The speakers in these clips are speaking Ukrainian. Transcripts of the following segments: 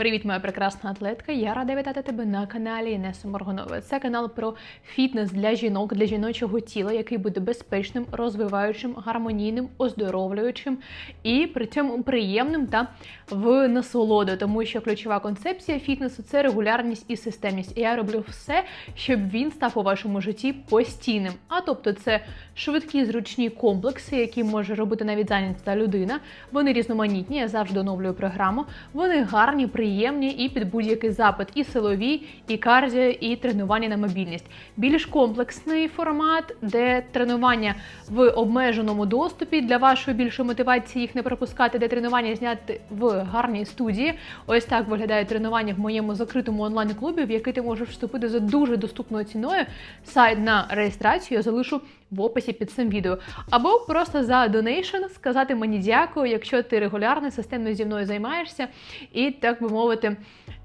Привіт, моя прекрасна атлетка. Я рада вітати тебе на каналі Інеси Морганової. Це канал про фітнес для жінок, для жіночого тіла, який буде безпечним, розвиваючим, гармонійним, оздоровлюючим і при цьому приємним та в насолоду. Тому що ключова концепція фітнесу це регулярність і системність. І я роблю все, щоб він став у вашому житті постійним. А тобто, це швидкі зручні комплекси, які може робити навіть зайнята людина. Вони різноманітні. Я завжди оновлюю програму. Вони гарні, приємні і під будь-який запит, і силові, і кардіо, і тренування на мобільність. Більш комплексний формат, де тренування в обмеженому доступі для вашої більшої мотивації їх не пропускати, де тренування зняти в гарній студії. Ось так виглядає тренування в моєму закритому онлайн-клубі, в який ти можеш вступити за дуже доступною ціною. Сайт на реєстрацію я залишу в описі під цим відео. Або просто за донейшн сказати мені дякую, якщо ти регулярно системно зі мною займаєшся, і так би мовити,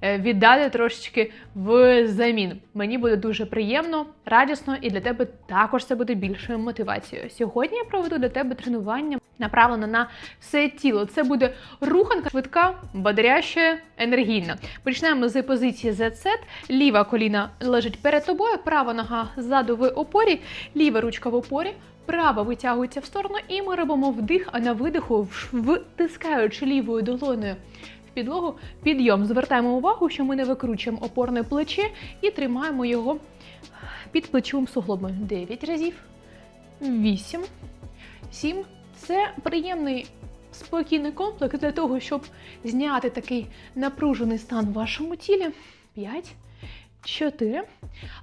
е, віддати трошечки в замін. Мені буде дуже приємно, радісно, і для тебе також це буде більшою мотивацією. Сьогодні я проведу для тебе тренування направлене на все тіло. Це буде руханка швидка, бодряща, енергійна. Почнемо з позиції Z-set. Ліва коліна лежить перед тобою, права нога ззаду в опорі, ліва ручка в опорі. Права витягується в сторону, і ми робимо вдих, а на видиху, втискаючи лівою долоною в підлогу, підйом. Звертаємо увагу, що ми не викручуємо опорне плече і тримаємо його під плечовим суглобом. 9 разів, 8, 7. Це приємний спокійний комплекс для того, щоб зняти такий напружений стан в вашому тілі. 5. 4.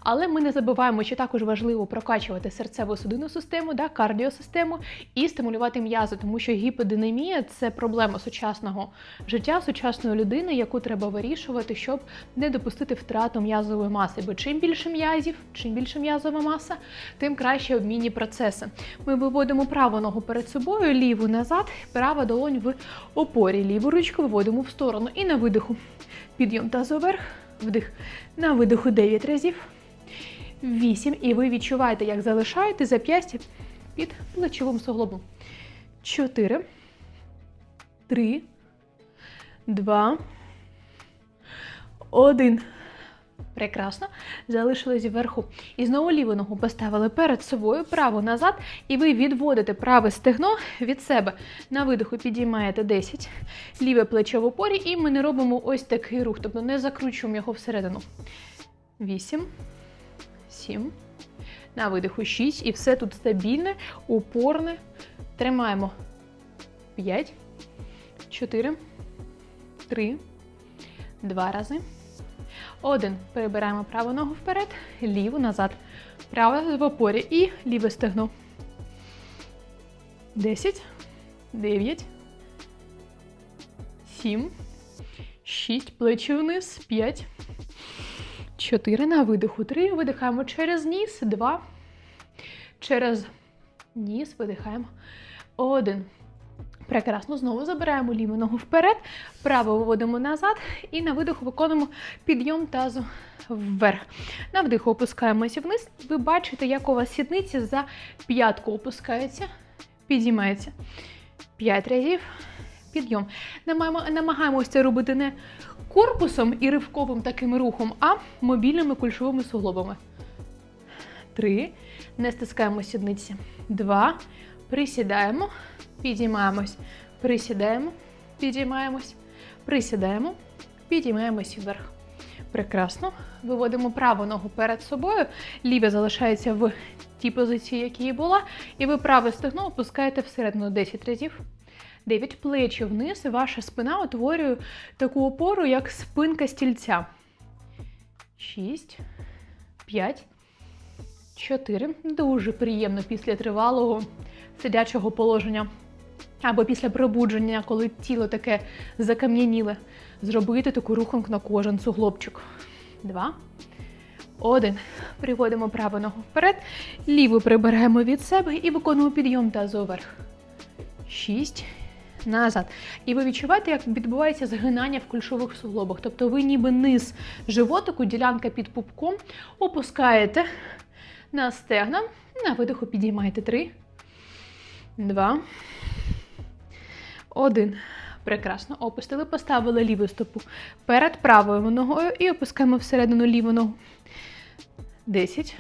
Але ми не забуваємо, що також важливо прокачувати серцево-судинну систему, да, кардіосистему і стимулювати м'язи, тому що гіподинамія це проблема сучасного життя, сучасної людини, яку треба вирішувати, щоб не допустити втрату м'язової маси. Бо чим більше м'язів, чим більше м'язова маса, тим краще обмінні процеси. Ми виводимо праву ногу перед собою, ліву назад, права долонь в опорі, ліву ручку виводимо в сторону і на видиху. Підйом тазу вверх. Вдих. На видиху 9 разів. 8. І ви відчуваєте, як залишаєте зап'ястя під плечовим суглобом. 4. 3. 2. 1. Прекрасно. Залишились вверху. І знову ліву ногу поставили перед собою, праву назад. І ви відводите праве стегно від себе. На видиху підіймаєте 10. Ліве плече в опорі, і ми не робимо ось такий рух. Тобто не закручуємо його всередину. 8, 7. На видиху 6. І все тут стабільне, упорне. Тримаємо 5, 4, 3, 2 рази. Один. Перебираємо праву ногу вперед, ліву назад. Права в опорі і ліве стегно. 10, 9, 7, 6, плечі вниз, 5, 4. На видиху 3. Видихаємо через ніс, 2. Через ніс видихаємо. 1. Прекрасно, знову забираємо ліву ногу вперед, право виводимо назад і на видиху виконуємо підйом тазу вверх. На вдиху опускаємося вниз. Ви бачите, як у вас сідниці за п'ятку опускається, підіймається. П'ять разів. Підйом. Намагаємося це робити не корпусом і ривковим таким рухом, а мобільними кульшовими суглобами. Три. Не стискаємо сідниці. Два. Присідаємо. Підіймаємось, присідаємо, підіймаємось, присідаємо, підіймаємось вверх. Прекрасно. Виводимо праву ногу перед собою, ліве залишається в тій позиції, якій і була, і ви праве стегно опускаєте всередину 10 разів. 9 плечі вниз, і ваша спина утворює таку опору, як спинка стільця. 6, 5, 4. Дуже приємно після тривалого сидячого положення. Або після пробудження, коли тіло таке закам'яніле, зробити таку руханку на кожен суглобчик. Два. Один. Приводимо праву ногу вперед. Ліву прибираємо від себе і виконуємо підйом тазу вверх. Шість. Назад. І ви відчуваєте, як відбувається згинання в кульшових суглобах. Тобто ви ніби низ животику, ділянка під пупком, опускаєте на стегна. На видиху підіймаєте три. Два. Один. Прекрасно. Опустили, поставили ліву стопу перед правою ногою і опускаємо всередину ліву ногу. 10.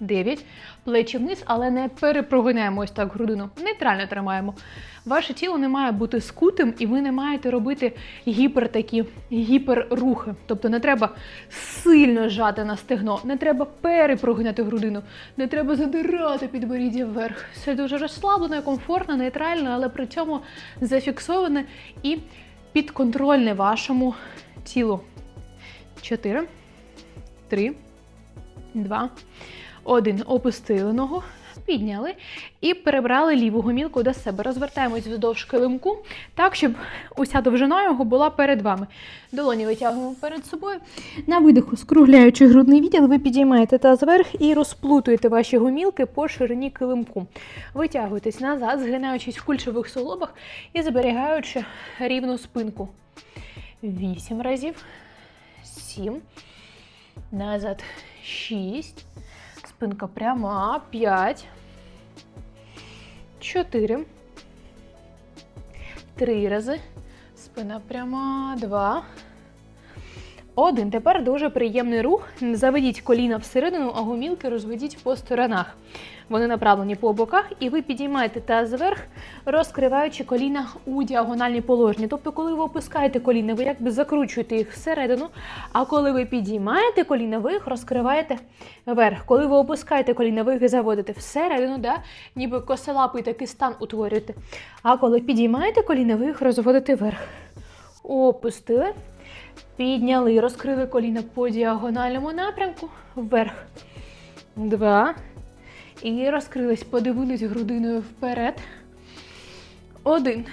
9. Плечі вниз, але не перепрогинаємо ось так грудину. Нейтрально тримаємо. Ваше тіло не має бути скутим, і ви не маєте робити гіпер такі гіперрухи. Тобто не треба сильно жати на стегно, не треба перепрогинати грудину, не треба задирати підборіддя вверх. Все дуже розслаблено, комфортно, нейтрально, але при цьому зафіксоване і підконтрольне вашому тілу. 4, 3, 2, один. Опустили ногу, підняли і перебрали ліву гомілку до себе. Розвертаємось вздовж килимку, так, щоб уся довжина його була перед вами. Долоні витягуємо перед собою. На видиху, скругляючи грудний відділ, ви підіймаєте таз вверх і розплутуєте ваші гомілки по ширині килимку. Витягуєтесь назад, згинаючись в кульшових суглобах і зберігаючи рівну спинку. Вісім разів. Сім. Назад. Шість. Спинка пряма. П'ять. Чотири. Три рази. Спина пряма. Два. Один. Тепер дуже приємний рух. Заведіть коліна всередину, а гумілки розведіть по сторонах. Вони направлені по боках, і ви підіймаєте таз вверх, розкриваючи коліна у діагональній положенні. Тобто, коли ви опускаєте коліна, ви якби закручуєте їх всередину. А коли ви підіймаєте коліна, ви їх розкриваєте вверх. Коли ви опускаєте коліна, ви їх заводите всередину, да? ніби косолапий такий стан утворюєте. А коли підіймаєте коліна, ви їх розводите вверх. Опустили. Підняли, розкрили коліна по діагональному напрямку. Вверх. Два. І розкрились, подивились грудиною вперед. Один.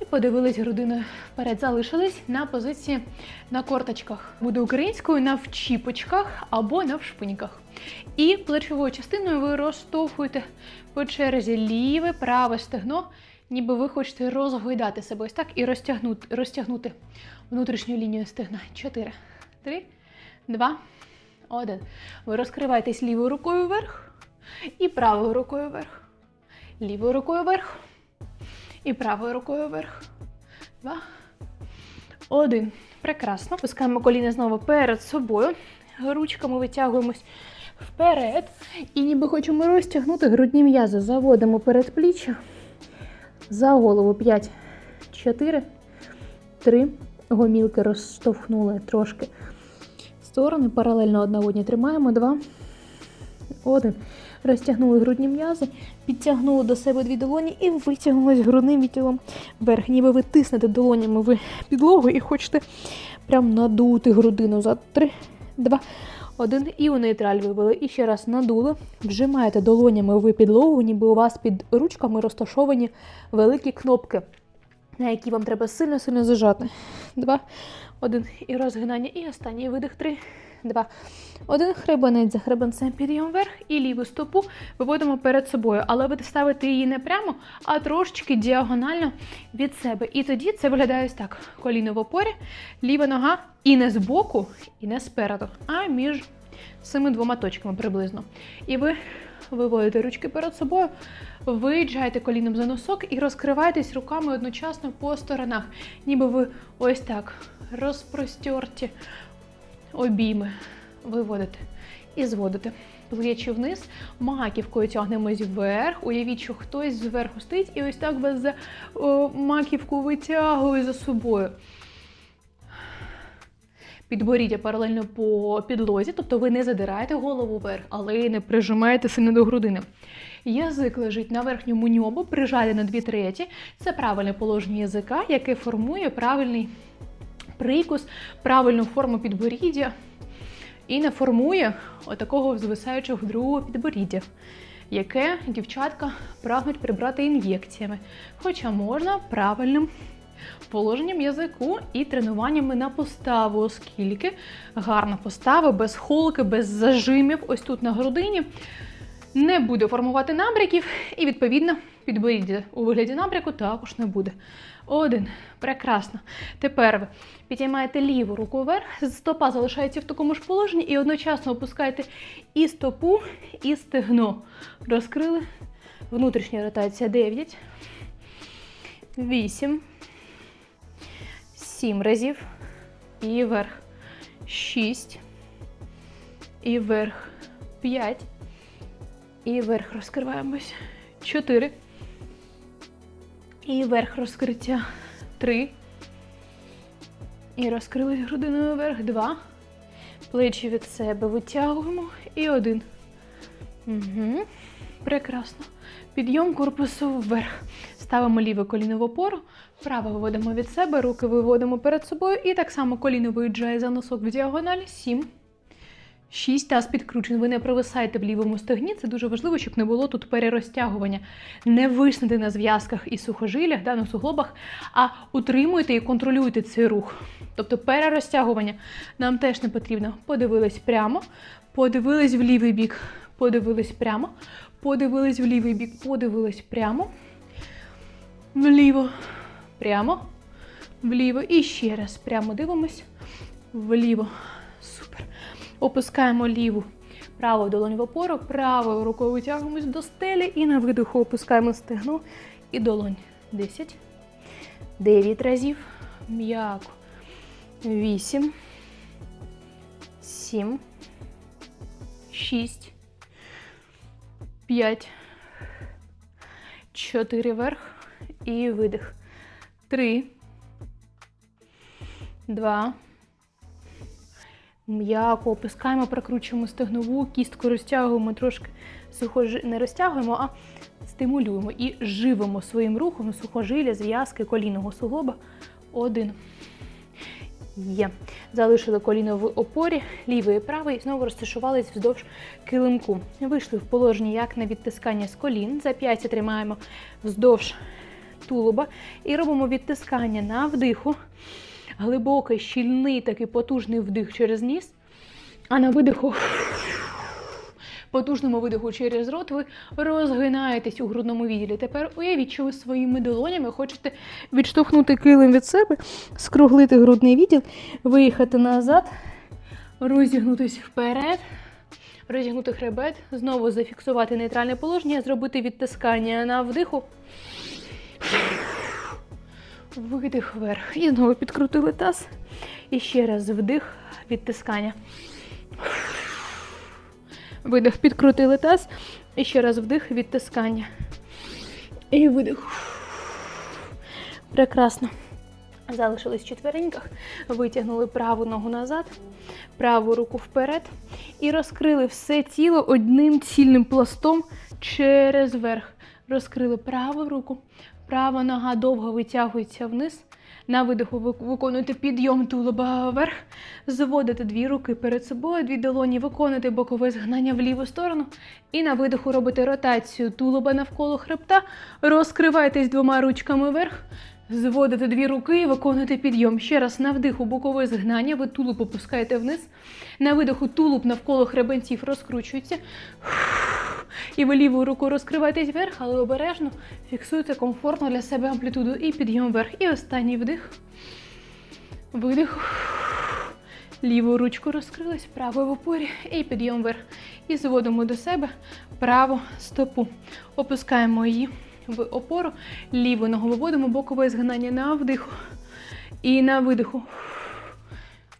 І подивились грудиною вперед. Залишились на позиції на корточках. Буде українською на вчіпочках або на вшпиньках. І плечовою частиною ви розштовхуєте по черзі ліве, праве стегно, ніби ви хочете розгойдати себе ось так і розтягнути, розтягнути внутрішню лінію стегна. Чотири, три, два, один. Ви розкриваєтесь лівою рукою вверх і правою рукою вверх. Лівою рукою вверх і правою рукою вверх. Два. Один. Прекрасно. Пускаємо коліна знову перед собою. Ручками витягуємось вперед. І ніби хочемо розтягнути грудні м'язи. Заводимо перед пліччя. За голову 5, 4, 3. Гомілки розштовхнули трошки сторони. Паралельно одна одній тримаємо. Два. Один. Розтягнули грудні м'язи, підтягнули до себе дві долоні і витягнулись грудним відділом вверх. Ніби ви тиснете долонями в підлогу і хочете прям надути грудину за три, два, один. І у нейтраль вивели. І ще раз надули. Вжимаєте долонями в підлогу, ніби у вас під ручками розташовані великі кнопки, на які вам треба сильно-сильно зажати. Два, один. І розгинання. І останній видих. Три, два. Один хребенець за хребенцем підйом вверх і ліву стопу виводимо перед собою. Але ви ставите її не прямо, а трошечки діагонально від себе. І тоді це виглядає ось так: коліно в опорі, ліва нога і не збоку, і не спереду, а між цими двома точками приблизно. І ви виводите ручки перед собою, виїжджаєте коліном за носок і розкриваєтесь руками одночасно по сторонах. Ніби ви ось так розпростерті обійми виводите і зводите. Плечі вниз, маківкою тягнемось вверх. Уявіть, що хтось зверху стоїть і ось так вас за маківку витягує за собою. Підборіддя паралельно по підлозі, тобто ви не задираєте голову вверх, але й не прижимаєте сильно до грудини. Язик лежить на верхньому ньобу, прижати на дві треті. Це правильне положення язика, яке формує правильний прикус, правильну форму підборіддя і не формує отакого звисаючого другого підборіддя, яке дівчатка прагнуть прибрати ін'єкціями. Хоча можна правильним положенням язику і тренуваннями на поставу, оскільки гарна постава без холки, без зажимів, ось тут на грудині. Не буде формувати набряків, і, відповідно, підборіддя у вигляді набряку також не буде. Один. Прекрасно. Тепер ви підіймаєте ліву руку вверх, стопа залишається в такому ж положенні, і одночасно опускаєте і стопу, і стегно. Розкрили. Внутрішня ротація 9, вісім, сім разів. І вверх. Шість. І вверх. П'ять. І вверх розкриваємось. Чотири. І вверх розкриття. Три. І розкрились грудиною вверх. Два. Плечі від себе витягуємо. І один. Угу. Прекрасно. Підйом корпусу вверх. Ставимо ліве коліно в опору, праве виводимо від себе, руки виводимо перед собою. І так само коліно виїжджає за носок в діагональ. Сім. Шість таз підкручений. Ви не провисаєте в лівому стегні. Це дуже важливо, щоб не було тут перерозтягування. Не виснути на зв'язках і сухожилях, да, на суглобах, а утримуйте і контролюйте цей рух. Тобто перерозтягування нам теж не потрібно. Подивились прямо, подивились в лівий бік, подивились прямо, подивились в лівий бік, подивились прямо, вліво, прямо, вліво. І ще раз прямо дивимось, вліво. Опускаємо ліву праву долоню в опору, правою рукою витягуємось до стелі і на видиху опускаємо стегно і долонь. 10. 9 разів. М'яко. 8. 7. 6. 5. 4 вверх. І видих. 3. 2. М'яко опускаємо, прокручуємо стегнову, кістку розтягуємо трошки сухожи... не розтягуємо, а стимулюємо і живимо своїм рухом сухожилля, зв'язки колінного суглоба. Один. Є. Залишили коліно в опорі, лівий і правий, і знову розташувались вздовж килимку. Вийшли в положення як на відтискання з колін. Зап'ястя тримаємо вздовж тулуба і робимо відтискання на вдиху глибокий, щільний, такий потужний вдих через ніс, а на видиху, потужному видиху через рот, ви розгинаєтесь у грудному відділі. Тепер уявіть, що ви своїми долонями хочете відштовхнути килим від себе, скруглити грудний відділ, виїхати назад, розігнутись вперед. Розігнути хребет, знову зафіксувати нейтральне положення, зробити відтискання на вдиху. Видих вверх. І знову підкрутили таз. І ще раз вдих, відтискання. Видих, підкрутили таз. І ще раз вдих, відтискання. І видих. Прекрасно. Залишились в четвереньках. Витягнули праву ногу назад, праву руку вперед. І розкрили все тіло одним цільним пластом через верх. Розкрили праву руку, Права нога довго витягується вниз. На видиху ви виконуєте підйом тулуба вверх. Заводите дві руки перед собою, дві долоні, виконуєте бокове згнання в ліву сторону. І на видиху робите ротацію тулуба навколо хребта. Розкривайтесь двома ручками вверх. Зводите дві руки і виконуєте підйом. Ще раз на вдиху бокове згнання, ви тулуб опускаєте вниз. На видиху тулуб навколо хребенців розкручується. І ви лівою рукою розкриваєтесь вверх, але обережно фіксуйте комфортно для себе амплітуду і підйом вверх. І останній вдих. Видих. Лівою ручку розкрилась, правою в опорі і підйом вверх. І зводимо до себе праву стопу. Опускаємо її в опору. Ліву ногу виводимо, бокове згинання на вдиху. І на видиху.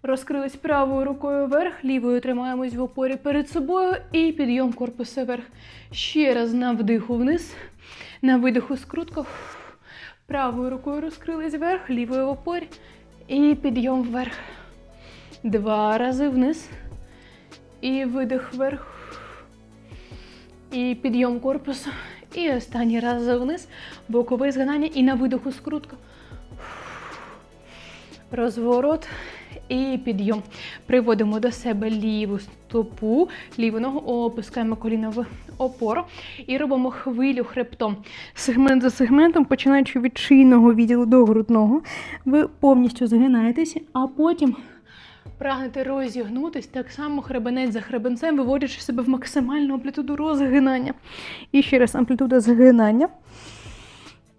Розкрились правою рукою вверх, лівою тримаємось в опорі перед собою і підйом корпусу вверх. Ще раз на вдиху вниз. На видиху скрутка. Правою рукою розкрились вверх, лівою в опорі. І підйом вверх. Два рази вниз. І видих вверх. І підйом корпусу. І останній раз вниз. Бокове згинання. І на видиху скрутка. Розворот і підйом. Приводимо до себе ліву стопу, ліву ногу, опускаємо коліно в опору і робимо хвилю хребтом. Сегмент за сегментом, починаючи від шийного відділу до грудного, ви повністю згинаєтеся, а потім. Прагнете розігнутись, так само хребенець за хребенцем, виводячи себе в максимальну амплітуду розгинання. І ще раз амплітуда згинання.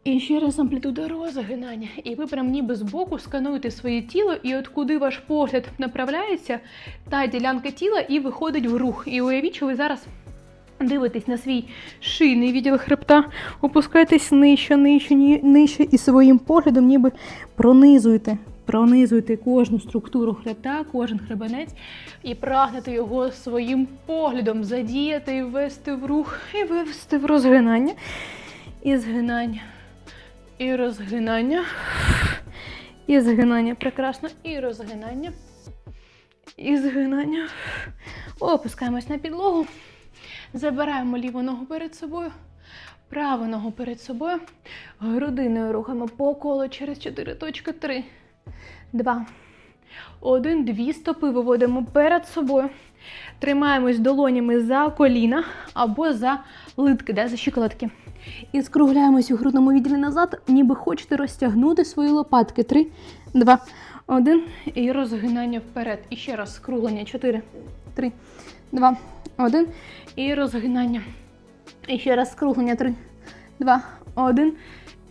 І ще раз амплітуда розгинання. І ви прям ніби збоку скануєте своє тіло, і от куди ваш погляд направляється, та ділянка тіла і виходить в рух. І уявіть, що ви зараз Дивитесь на свій шийний відділ хребта, опускайтесь нижче, нижче, нижче і своїм поглядом ніби пронизуєте. Пронизуйте кожну структуру хребта, кожен хребенець і прагнете його своїм поглядом задіяти і ввести в рух, і вивести в розгинання. І згинання. І розгинання. І згинання. Прекрасно. І розгинання. І згинання. Опускаємось на підлогу. Забираємо ліву ногу перед собою, праву ногу перед собою. Грудиною рухаємо по колу через 4 точки. 3, 2, 1. Дві стопи виводимо перед собою. Тримаємось долонями за коліна або за литки, да, за щиколотки. І скругляємось у грудному відділі назад, ніби хочете розтягнути свої лопатки. 3, 2, 1. І розгинання вперед. І ще раз скруглення. 4, 3, 2, 1. І розгинання. І ще раз скруглення. 3, 2, 1.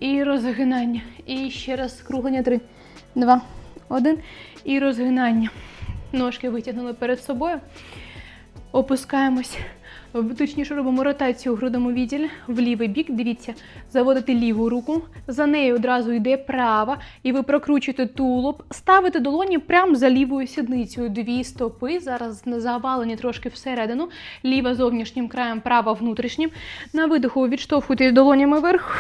І розгинання. І ще раз скруглення. 3, 2, 1. І розгинання. Ножки витягнули перед собою. Опускаємось. В- Точніше робимо ротацію у грудному відділі в лівий бік. Дивіться, заводите ліву руку, за нею одразу йде права, і ви прокручуєте тулуб, ставите долоні прямо за лівою сідницею. Дві стопи. Зараз завалені трошки всередину. Ліва зовнішнім краєм, права внутрішнім. На видиху відштовхуйтесь долонями вверх.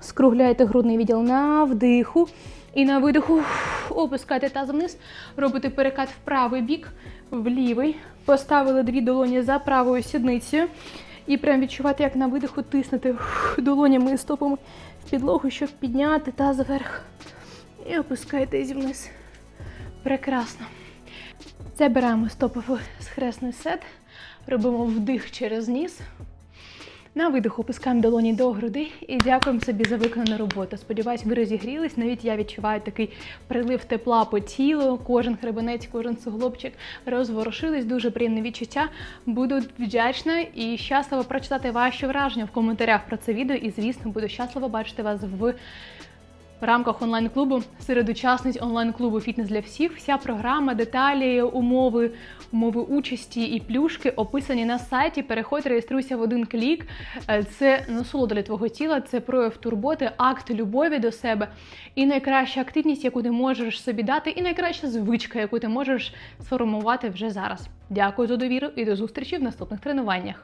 Скругляйте грудний відділ на вдиху. І на видиху опускайте тазом вниз, робите перекат в правий бік, в лівий. Поставили дві долоні за правою сідницею. І прям відчувати, як на видиху тиснете долонями і стопами в підлогу, щоб підняти таз вверх. І опускаєтесь вниз. Прекрасно. Забираємо стопи в схресний сет. Робимо вдих через ніс. На видих опускаємо долоні до груди і дякуємо собі за виконану роботу. Сподіваюсь, ви розігрілись. Навіть я відчуваю такий прилив тепла по тілу. Кожен хребенець, кожен суглобчик розворушились. Дуже приємне відчуття. Буду вдячна і щаслива прочитати ваші враження в коментарях про це відео. І, звісно, буду щаслива бачити вас в в рамках онлайн-клубу серед учасниць онлайн-клубу Фітнес для всіх. Вся програма, деталі, умови, умови участі і плюшки описані на сайті. Переходь, реєструйся в один клік. Е, Це насолода для твого тіла, це прояв турботи, акт любові до себе і найкраща активність, яку ти можеш собі дати, і найкраща звичка, яку ти можеш сформувати вже зараз. Дякую за довіру і до зустрічі в наступних тренуваннях.